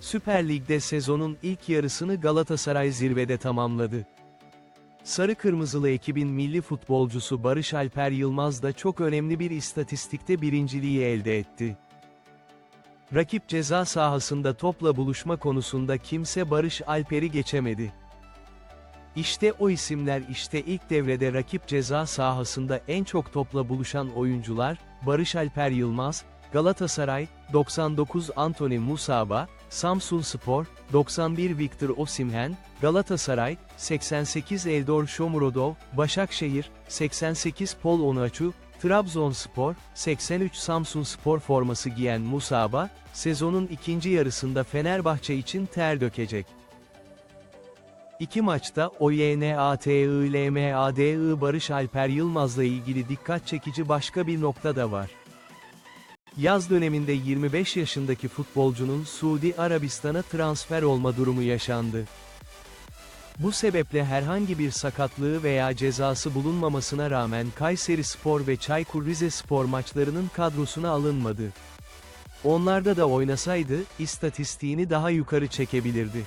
Süper Lig'de sezonun ilk yarısını Galatasaray zirvede tamamladı. Sarı Kırmızılı ekibin milli futbolcusu Barış Alper Yılmaz da çok önemli bir istatistikte birinciliği elde etti. Rakip ceza sahasında topla buluşma konusunda kimse Barış Alper'i geçemedi. İşte o isimler işte ilk devrede rakip ceza sahasında en çok topla buluşan oyuncular, Barış Alper Yılmaz, Galatasaray, 99 Anthony Musaba, Samsun Spor, 91 Victor Osimhen, Galatasaray, 88 Eldor Shomurodov, Başakşehir, 88 Pol Onuachu, Trabzonspor, 83 Samsun Spor forması giyen Musaba, sezonun ikinci yarısında Fenerbahçe için ter dökecek. İki maçta OYNATILMADI Barış Alper Yılmaz'la ilgili dikkat çekici başka bir nokta da var. Yaz döneminde 25 yaşındaki futbolcunun Suudi Arabistan'a transfer olma durumu yaşandı. Bu sebeple herhangi bir sakatlığı veya cezası bulunmamasına rağmen Kayseri Spor ve Çaykur Rizespor maçlarının kadrosuna alınmadı. Onlarda da oynasaydı, istatistiğini daha yukarı çekebilirdi.